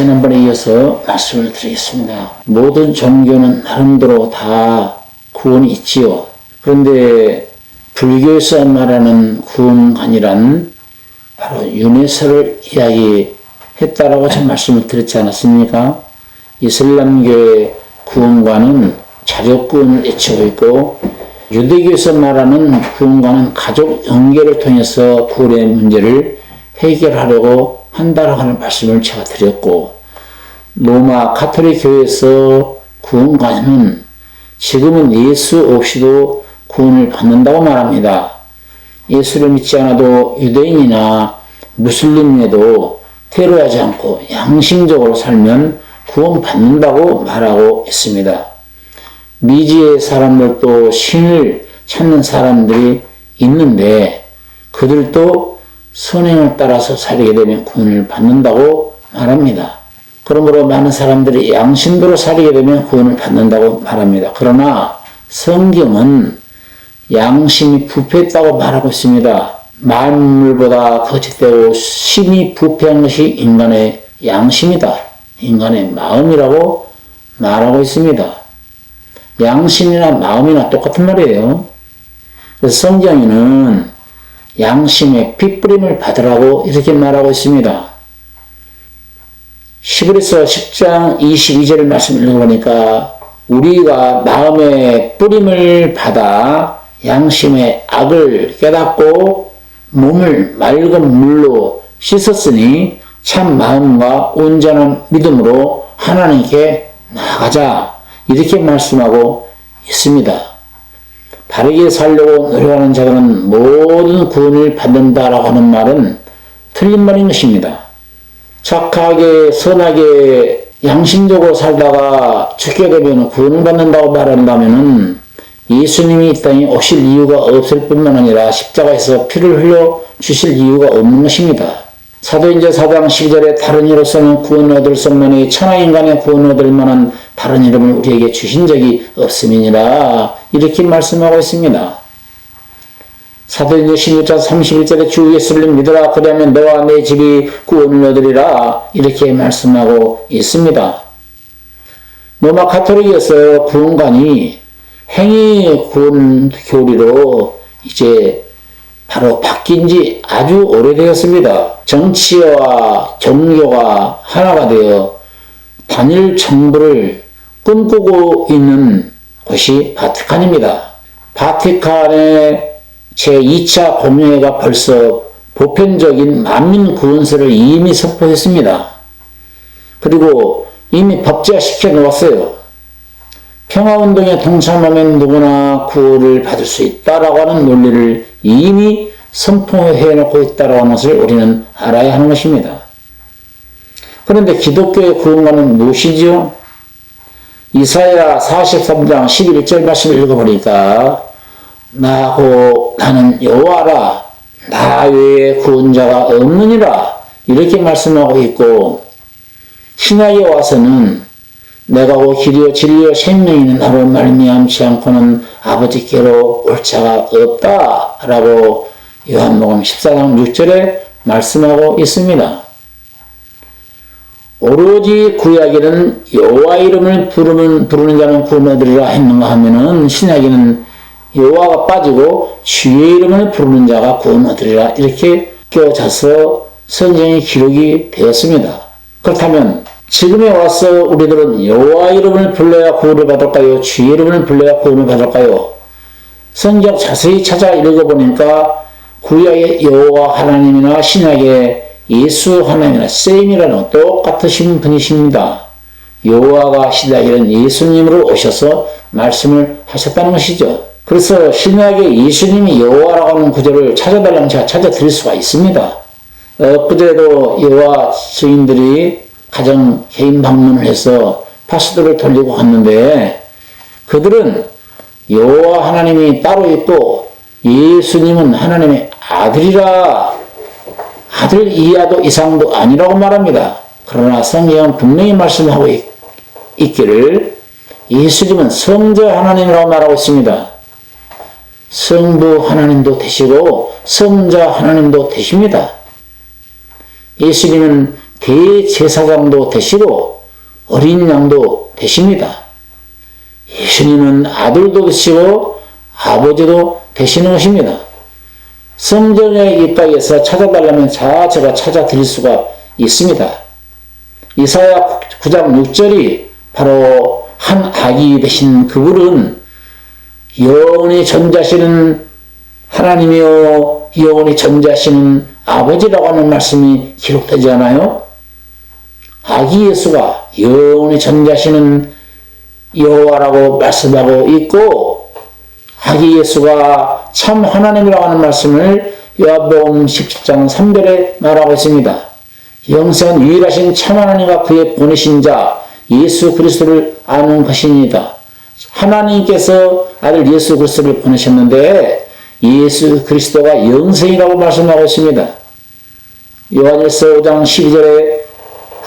지난번에 이어서 말씀을 드리겠습니다. 모든 종교는 나름대로 다 구원이 있지요. 그런데 불교에서 말하는 구원관이란 바로 윤회설을 이야기했다라고 제가 말씀을 드렸지 않았습니까? 이슬람교의 구원관은 자력구원을 외치고 있고 유대교에서 말하는 구원관은 가족 연계를 통해서 구원의 문제를 해결하려고 한다라고 하는 말씀을 제가 드렸고 로마 가톨릭 교회에서 구원관은 지금은 예수 없이도 구원을 받는다고 말합니다. 예수를 믿지 않아도 유대인이나 무슬림에도 테러하지 않고 양심적으로 살면 구원받는다고 말하고 있습니다. 미지의 사람들도 신을 찾는 사람들이 있는데 그들도 선행을 따라서 살게 되면 구원을 받는다고 말합니다. 그러므로 많은 사람들이 양심대로 살게 되면 구원을 받는다고 말합니다. 그러나 성경은 양심이 부패했다고 말하고 있습니다. 만물보다 거짓되고 심히 부패한 것이 인간의 양심이다. 인간의 마음이라고 말하고 있습니다. 양심이나 마음이나 똑같은 말이에요. 그래서 성경에는 양심의 핏부림을 받으라고 이렇게 말하고 있습니다. 시브리서 10장 22절 말씀 읽어보니까 우리가 마음의 뿌림을 받아 양심의 악을 깨닫고 몸을 맑은 물로 씻었으니 참 마음과 온전한 믿음으로 하나님께 나아가자. 이렇게 말씀하고 있습니다. 바르게 살려고 노력하는 자들은 모든 구원을 받는다라고 하는 말은 틀린 말인 것입니다. 착하게, 선하게, 양심적으로 살다가 죽게 되면 구원을 받는다고 말한다면 예수님이 이 땅에 오실 이유가 없을 뿐만 아니라 십자가에서 피를 흘려 주실 이유가 없는 것입니다. 사도인제 4장 12절에 다른 이로서는 구원 얻을 성만이 천하인간의 구원 얻을 만한 다른 이름을 우리에게 주신 적이 없음이니라 이렇게 말씀하고 있습니다. 사도인제 16장 31절에 주 예수를 믿으라 그러면 너와 내 집이 구원을 얻으리라 이렇게 말씀하고 있습니다. 로마 카톨릭에서 구원관이 행위 구원 교리로 이제 바로 바뀐 지 아주 오래되었습니다. 정치와 종교가 하나가 되어 단일 정부를 꿈꾸고 있는 곳이 바티칸입니다. 바티칸의 제2차 공회가 벌써 보편적인 만민 구원서를 이미 선포했습니다. 그리고 이미 법제화시켜 놓았어요. 평화운동에 동참하면 누구나 구호를 받을 수 있다라고 하는 논리를 이미 선포해 놓고 있다라고 하는 것을 우리는 알아야 하는 것입니다. 그런데 기독교의 구원과는 무엇이지요? 이사야 43장 11절 말씀을 읽어보니까 나고 나는 여호와라 나 외에 구원자가 없느니라 이렇게 말씀하고 있고 신약에 와서는 내가 오 길이요 진리요 생명이는 나로 말미암지 않고는 아버지께로 올 자가 없다라고 요한복음 14장 6절에 말씀하고 있습니다. 오로지 구약에는 여호와 이름을 부르는 부르는 자는 구원 얻으리라 했는가 하면은 신약에는 여호와가 빠지고 주의 이름을 부르는 자가 구원 얻으리라 이렇게 껴져서 성경의 기록이 되었습니다. 그렇다면 지금에 와서 우리들은 여호와 이름을 불러야 구원을 받을까요? 주의 이름을 불러야 구원을 받을까요? 성경 자세히 찾아 읽어보니까 구약의 여호와 하나님이나 신약의 예수 하나님이나 쌤이라는 똑같으신 분이십니다. 여호와가 신약에는 예수님으로 오셔서 말씀을 하셨다는 것이죠. 그래서 신약의 예수님이 여호와라고 하는 구절을 찾아달라면 제가 찾아드릴 수가 있습니다. 엊그제도 여호와 증인들이 가정 개인 방문을 해서 파스도를 돌리고 갔는데 그들은 여호와 하나님이 따로 있고 예수님은 하나님의 아들이라 아들 이하도 이상도 아니라고 말합니다. 그러나 성경은 분명히 말씀하고 있, 있기를 예수님은 성자 하나님이라고 말하고 있습니다. 성부 하나님도 되시고 성자 하나님도 되십니다. 예수님은 대제사장도 되시고 어린 양도 되십니다. 예수님은 아들도 되시고 아버지도 되시는 것입니다. 성전의 이바에서 찾아달라면 자 제가 찾아드릴 수가 있습니다. 이사야 9장 6절이 바로 한 아기 되신 그분은 영원히 전자시는 하나님이요 영원히 전자시는 아버지라고 하는 말씀이 기록되지 않아요? 아기 예수가 영원히 전자시는 여호와라고 말씀하고 있고 아기 예수가 참 하나님이라고 하는 말씀을 요한복음 17장 3절에 말하고 있습니다. 영생은 유일하신 참 하나님과 그의 보내신 자 예수 그리스도를 아는 것입니다. 하나님께서 아들 예수 그리스도를 보내셨는데 예수 그리스도가 영생이라고 말씀하고 있습니다. 요한일서 5장 12절에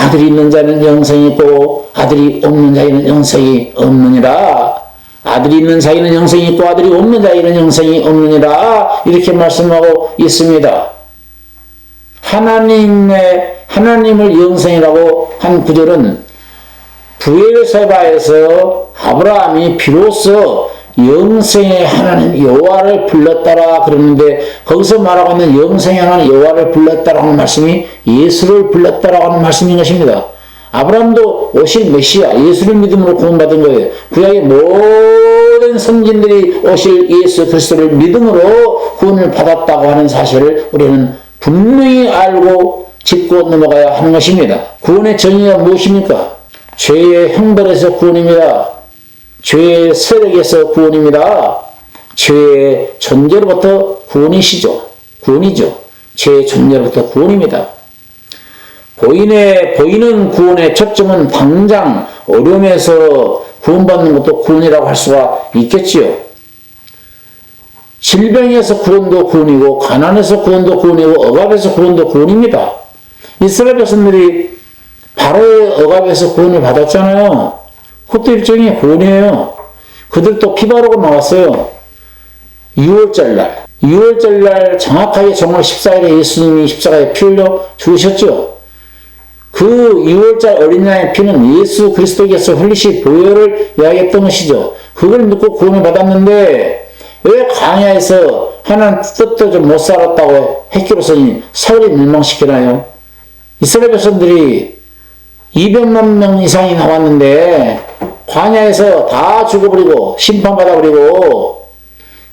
아들이 있는 자는 영생이 있고 아들이 없는 자에는 영생이 없느니라. 아들이 있는 자에는 영생이 있고 아들이 없는 자에는 영생이 없느니라. 이렇게 말씀하고 있습니다. 하나님의 하나님을 영생이라고 한 구절은 부엘세바에서 아브라함이 비로소 영생의 하나님 여호와를 불렀다라 그러는데 거기서 말하고 있는 영생의 하나님 여호와를 불렀다라는 말씀이 예수를 불렀다라고 하는 말씀인 것입니다. 아브라함도 오실 메시아 예수를 믿음으로 구원받은 거예요. 구약의 모든 선진들이 오실 예수 그리스도를 믿음으로 구원을 받았다고 하는 사실을 우리는 분명히 알고 짚고 넘어가야 하는 것입니다. 구원의 정의가 무엇입니까? 죄의 형벌에서 구원입니다. 죄의 세력에서 구원입니다. 죄의 존재로부터 구원이시죠. 구원이죠. 죄의 존재로부터 구원입니다. 보인의, 보이는 구원의 초점은 당장 어려움에서 구원받는 것도 구원이라고 할 수가 있겠지요. 질병에서 구원도 구원이고, 가난에서 구원도 구원이고, 억압에서 구원도 구원입니다. 이스라엘 백성들이 바로의 억압에서 구원을 받았잖아요. 그것도 일종의 구원이에요. 그들도 피바르고 나왔어요. 6월절 날. 6월절 날 정확하게 정월 14일에 예수님이 십자가에 피 흘려 죽으셨죠. 그 6월절 어린 양의 피는 예수 그리스도께서 흘리신 보혈을 이야기했던 것이죠. 그걸 믿고 구원을 받았는데 왜 광야에서 하나님 뜻도 좀 못 살았다고 했기로서니 사울이 멸망시키나요? 이스라엘 백성들이 200만 명 이상이 나왔는데 광야에서 다 죽어버리고 심판받아버리고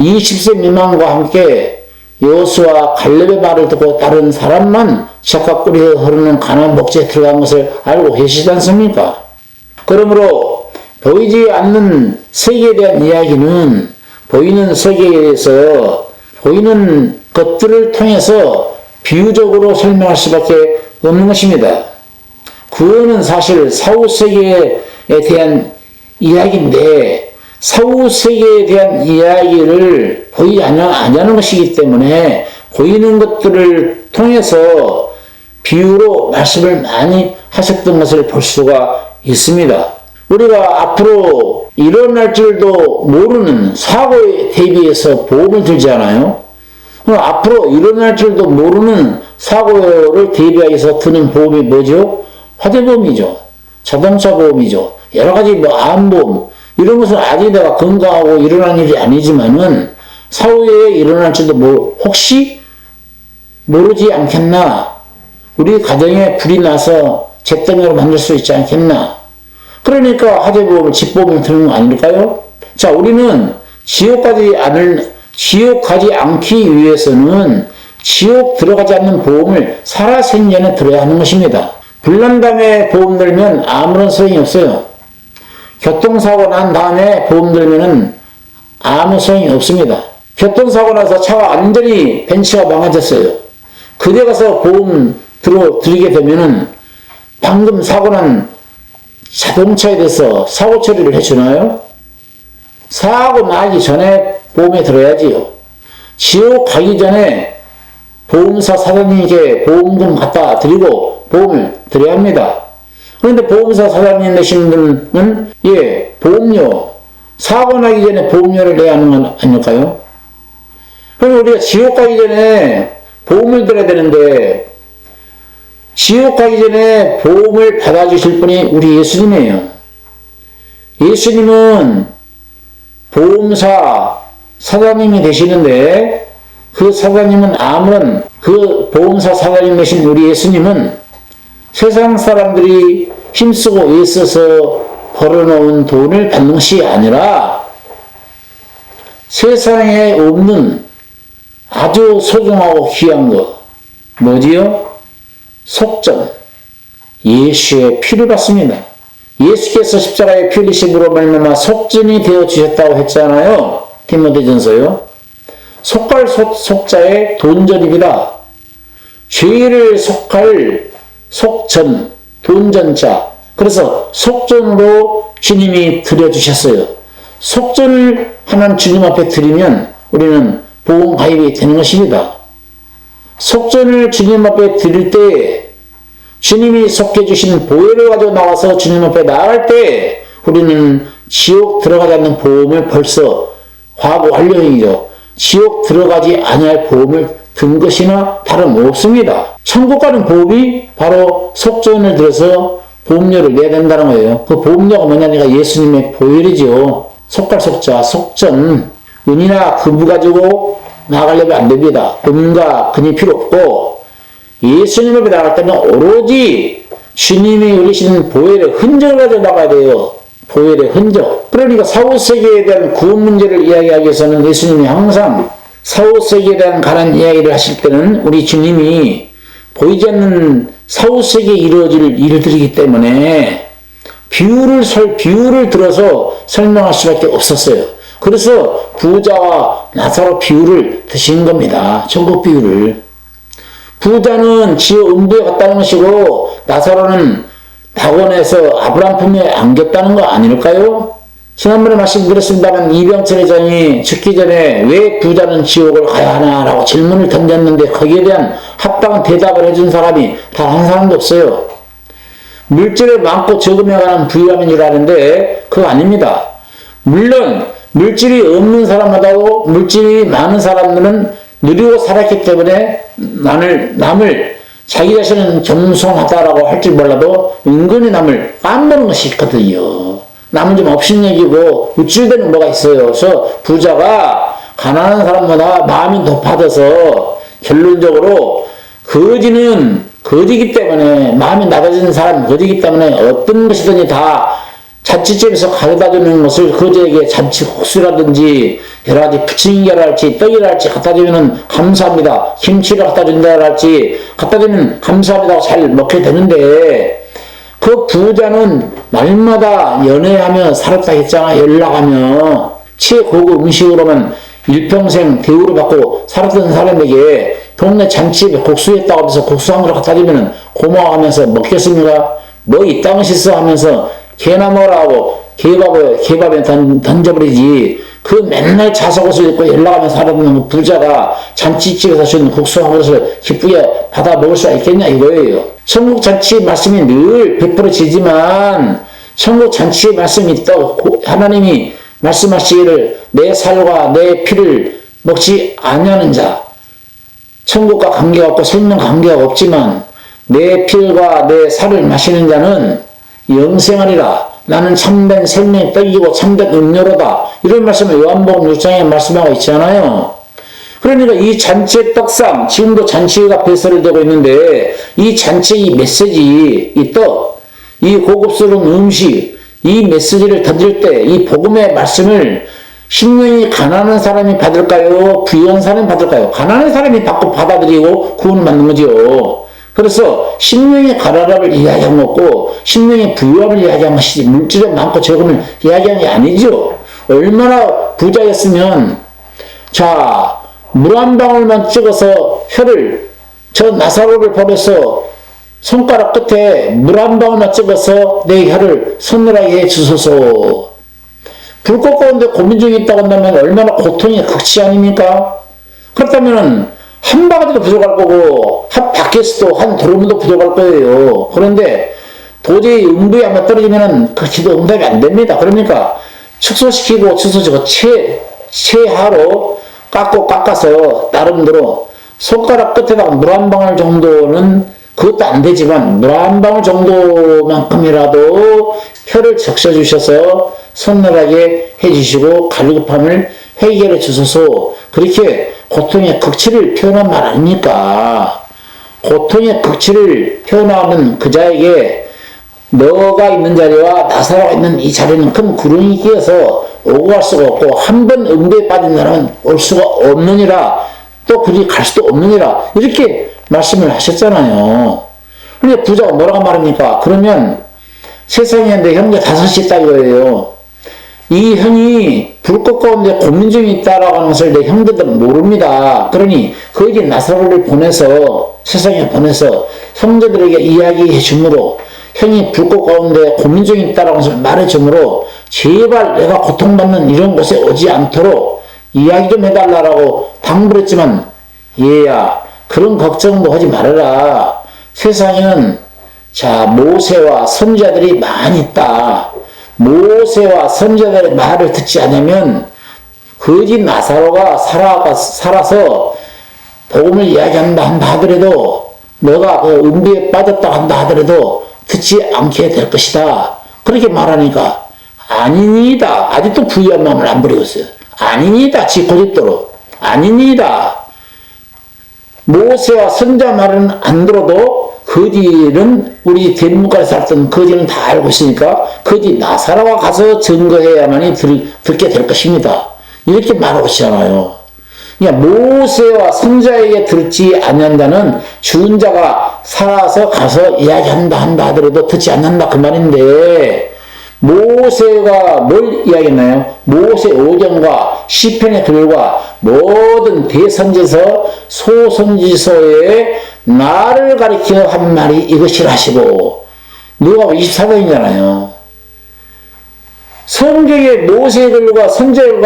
20세 미만과 함께 여호수와 갈렙의 말을 듣고 다른 사람만 젖과 꿀이 흐르는 가나안 목지에 들어간 것을 알고 계시지 않습니까? 그러므로 보이지 않는 세계에 대한 이야기는 보이는 세계에서 보이는 것들을 통해서 비유적으로 설명할 수밖에 없는 것입니다. 구원은 사실 사후 세계에 대한 이야기인데 사후 세계에 대한 이야기를 보이지 않냐는 것이기 때문에 보이는 것들을 통해서 비유로 말씀을 많이 하셨던 것을 볼 수가 있습니다. 우리가 앞으로 일어날 줄도 모르는 사고에 대비해서 보험을 들지 않아요? 그럼 앞으로 일어날 줄도 모르는 사고를 대비해서 드는 보험이 뭐죠? 화재보험이죠. 자동차 보험이죠. 여러 가지 뭐 암보험 이런 것은 아직 내가 건강하고 일어난 일이 아니지만은 사후에 일어날지도 뭐 혹시 모르지 않겠나? 우리 가정에 불이 나서 잿더미로 만들 수 있지 않겠나? 그러니까 화재보험을 집보험을 드는 거 아닐까요? 자, 우리는 지옥 가지 않을, 지옥 가지 않기 위해서는 지옥 들어가지 않는 보험을 살아생전에 들어야 하는 것입니다. 불난다음에 보험 들면 아무런 소용이 없어요. 교통사고 난 다음에 보험 들면은 아무 소용이 없습니다. 교통사고 나서 차가 완전히 벤치가 망가졌어요. 그때 가서 보험 들어 드리게 되면은 방금 사고 난 자동차에 대해서 사고 처리를 해주나요? 사고 나기 전에 보험에 들어야지요. 지옥 가기 전에 보험사 사장님께 보험 금 갖다 드리고 보험을 드려야 합니다. 그런데 보험사 사장님 내신 분은 예 보험료 사고 나기 전에 보험료를 내야 하는 건 아닐까요? 그럼 우리가 지옥 가기 전에 보험을 들어야 되는데 지옥 가기 전에 보험을 받아주실 분이 우리 예수님이에요. 예수님은 보험사 사장님이 되시는데 그 사장님은 아무런 그 보험사 사장님 되신 우리 예수님은 세상 사람들이 힘쓰고 애써서 벌어놓은 돈을 받는 것이 아니라 세상에 없는 아주 소중하고 귀한 것 뭐지요? 속전 예수의 피를 받습니다. 예수께서 십자가에 피 흘리심으로 말미암아 속전이 되어 주셨다고 했잖아요. 디모데전서요. 속할 속, 속자의 돈전입니다. 죄를 속할 속전, 돈전자. 그래서 속전으로 주님이 드려주셨어요. 속전을 하나님 주님 앞에 드리면 우리는 보험 가입이 되는 것입니다. 속전을 주님 앞에 드릴 때 주님이 속해 주신 보혈을 가지고 나와서 주님 앞에 나갈 때 우리는 지옥 들어가지 않는 보험을 벌써 과거 완료이죠. 지옥 들어가지 아니할 보험을 든 것이나 다름없습니다. 천국 가는 보험이 바로 속전을 들어서 보험료를 내야 된다는 거예요. 그 보험료가 뭐냐니까 예수님의 보혈이지요. 속갈 속자, 속전, 은이나 금부 가지고 나가려면 안 됩니다. 금과 금이 필요 없고 예수님 앞에 나갈 때는 오로지 주님이 흘리시는 보혈의 흔적을 가지고 나가야 돼요. 보혈의 흔적. 그러니까 사후세계에 대한 구원 문제를 이야기하기 위해서는 예수님이 항상 사후세계에 대한 가난 이야기를 하실 때는 우리 주님이 보이지 않는 사후세계에 이루어질 일들이기 때문에 비유를 설, 비유를 들어서 설명할 수밖에 없었어요. 그래서 부자와 나사로 비유를 드신 겁니다. 천국 비유를. 부자는 지어 음부에 갔다는 것이고 나사로는 낙원에서 아브람 품에 안겼다는 거 아닐까요? 지난번에 말씀드렸습니다만 이병철 회장이 죽기 전에 왜 부자는 지옥을 가야 하나라고 질문을 던졌는데 거기에 대한 합당한 대답을 해준 사람이 단 한 사람도 없어요. 물질을 많고 적음에 관한 부유함인 줄 아는데 그거 아닙니다. 물론 물질이 없는 사람마다도 물질이 많은 사람들은 누리고 살았기 때문에 남을, 남을 자기 자신은 겸손하다라고 할 줄 몰라도 은근히 남을 깜보는 것이 있거든요. 남은 좀 없인 얘기고 우쭐대는 뭐가 있어요. 그래서 부자가 가난한 사람보다 마음이 높아져서 결론적으로 거지는 거지기 때문에 마음이 낮아지는 사람은 거지기 때문에 어떤 것이든지 다 잔치집에서 가져다 주는 것을 거지에게 잔치 국수라든지 여러 가지 부침개랄지 떡이랄지 갖다 주면은 감사합니다. 김치를 갖다 준다랄지 갖다 주면 감사합니다. 잘 먹게 되는데 그 부자는 날마다 연애하며 살았다 했잖아. 연락하며 최고급 음식으로만 일평생 대우를 받고 살았던 사람에게 동네 잔치집에 국수 했다고 하면서 국수 한 그릇 갖다 주면은 고마워하면서 먹겠습니까? 뭐 이딴 짓어 하면서 개나 뭐라고 개밥을 개밥에 던, 던져버리지 그 맨날 자석 옷을 입고 연락하며 살아보는 그 부자가 잔치집에서 준 국수 한 그릇을 기쁘게 받아 먹을 수가 있겠냐 이거예요. 천국 잔치 말씀이 늘 베풀어지지만 천국 잔치의 말씀이 또 하나님이 말씀하시기를 내 살과 내 피를 먹지 아니하는 자 천국과 관계가 없고 생명 관계가 없지만 내 피와 내 살을 마시는 자는 영생하리라. 나는 참된 생명의 떡이고 참된 음료로다. 이런 말씀을 요한복음 6장에 말씀하고 있잖아요. 그러니까 이 잔치의 떡상, 지금도 잔치가 배설이 되고 있는데, 이 잔치의 메시지, 이 떡, 이 고급스러운 음식, 이 메시지를 던질 때, 이 복음의 말씀을 신명이 가난한 사람이 받을까요? 부유한 사람이 받을까요? 가난한 사람이 받고 받아들이고 구원을 받는 거죠. 그래서 신명의 가난함을 이야기한 것고 신명의 부유함을 이야기한 것이지 물질이 많고 적음을 이야기한 게 아니죠. 얼마나 부자였으면 자 물 한 방울만 찍어서 혀를 저 나사로를 버려서 손가락 끝에 물 한 방울만 찍어서 내 혀를 서늘하게 해 주소서. 불꽃 가운데 고민 중에 있다고 한다면 얼마나 고통이 극치 아닙니까? 그렇다면 한 바가지도 부족할 거고 한 바켓도 한 드럼도 부족할 거예요. 그런데 도저히 음부에 한번 떨어지면은 그 기도 응답이 안 됩니다. 그러니까 축소시키고 축소시키고 채, 채하로 깎고 깎아서 나름대로 손가락 끝에다가 물 한 방울 정도는 그것도 안 되지만 물 한 방울 정도만큼이라도 혀를 적셔 주셔서 선늘하게 해주시고 갈급함을 해결해 주소서 그렇게 고통의 극치를 표현한 말 아닙니까? 고통의 극치를 표현하는 그 자에게 너가 있는 자리와 나사로가 있는 이 자리는 큰 구름이 끼어서 오고 갈 수가 없고 한 번 응대에 빠진 사람은 올 수가 없느니라 또 그리 갈 수도 없느니라 이렇게 말씀을 하셨잖아요. 근데 부자가 뭐라고 말합니까? 그러면 세상에 내 형제 다섯이 있다 이거예요. 이 형이 불꽃 가운데 고민 중에 있다라고 하는 것을 내 형제들은 모릅니다. 그러니 거기 나사로를 보내서 세상에 보내서 형제들에게 이야기해 주므로 형이 불꽃 가운데 고민 중에 있다라고 하는 것을 말해 주므로 제발 내가 고통받는 이런 곳에 오지 않도록 이야기 좀 해달라고 당부를 했지만 얘야 그런 걱정도 하지 말아라. 세상에는 자 모세와 선자들이 많이 있다. 모세와 선자들의 말을 듣지 않으면 거짓 나사로가 살아서 복음을 이야기한다 한다 하더라도 너가 그 은비에 빠졌다 한다 하더라도 듣지 않게 될 것이다. 그렇게 말하니까 아니니다. 아직도 부유한 마음을 안 버리겠어요. 아니니다. 지 고집도록 아니니다. 모세와 선자 말은 안 들어도 거지는 우리 대문가에 살던 거지는 다 알고 있으니까 거지 나사로가 가서 증거해야만이 들, 듣게 될 것입니다. 이렇게 말하고 있잖아요. 그러니까 모세와 선자에게 듣지 않는다는 주은 자가 살아서 가서 이야기한다 한다 하더라도 듣지 않는다 그 말인데 모세가 뭘 이야기했나요? 모세 오경과 시편의 글과 모든 대선지서 소선지서에 나를 가리켜 한 말이 이것이라 하시고 누가 24장이잖아요. 성경의 글과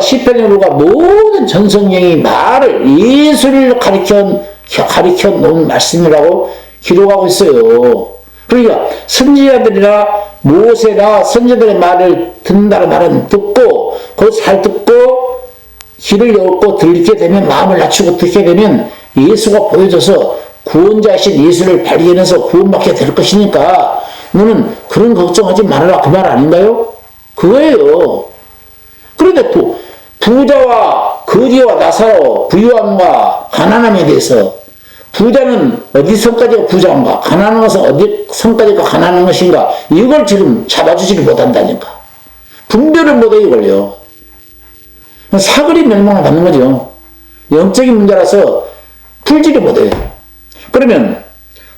시편의 글과 모든 전성경이 나를 예수를 가리켜 가리켜 놓은 말씀이라고 기록하고 있어요. 그러니까 선지자들이나 모세나 선지자들의 말을 듣는다는 말은 듣고 그걸 잘 듣고 귀를 열고 들게 되면 마음을 낮추고 듣게 되면 예수가 보여줘서 구원자이신 예수를 발견해서 구원받게 될 것이니까 너는 그런 걱정하지 말아라. 그 말 아닌가요? 그거예요. 그런데 또 부자와 거지와 나사로 부유함과 가난함에 대해서 부자는 어디 선까지가 부자인가 가난한 것은 어디 선까지가 가난한 것인가? 이걸 지금 잡아주지를 못한다니까. 분별을 못해 이걸요. 사거리 멸망을 받는 거죠. 영적인 문제라서 풀지를 못해요 그러면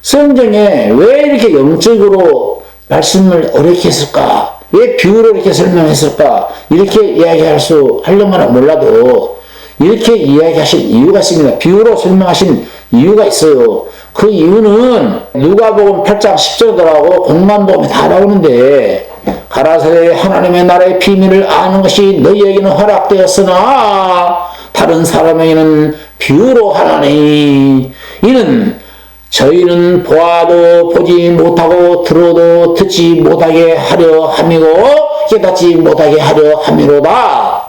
성경에 왜 이렇게 영적으로 말씀을 어렵게 했을까 왜 비유로 이렇게 설명했을까 이렇게 이야기할 수 하려면 몰라도 이렇게 이야기하신 이유가 있습니다. 비유로 설명하신 이유가 있어요. 그 이유는 누가복음 8장 10절더라고 공만복음에 다 나오는데 가라사대 하나님의 나라의 비밀을 아는 것이 너희에게는 허락되었으나 다른 사람에게는 비유로 하나니 이는 저희는 보아도 보지 못하고 들어도 듣지 못하게 하려 함이고 깨닫지 못하게 하려 함이로다.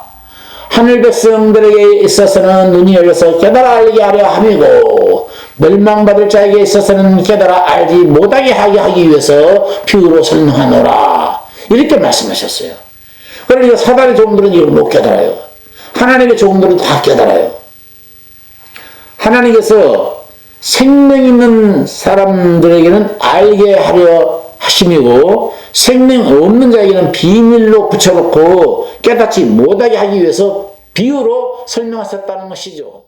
하늘 백성들에게 있어서는 눈이 열려서 깨달아 알게 하려 함이고 멸망받을 자에게 있어서는 깨달아 알지 못하게 하게 하기 위해서 비유로 설명하노라 이렇게 말씀하셨어요. 그러니까 사단의 종들은 이걸 못 깨달아요. 하나님의 종들은 다 깨달아요. 하나님께서 생명 있는 사람들에게는 알게 하려 하심이고 생명 없는 자에게는 비밀로 붙여놓고 깨닫지 못하게 하기 위해서 비유로 설명하셨다는 것이죠.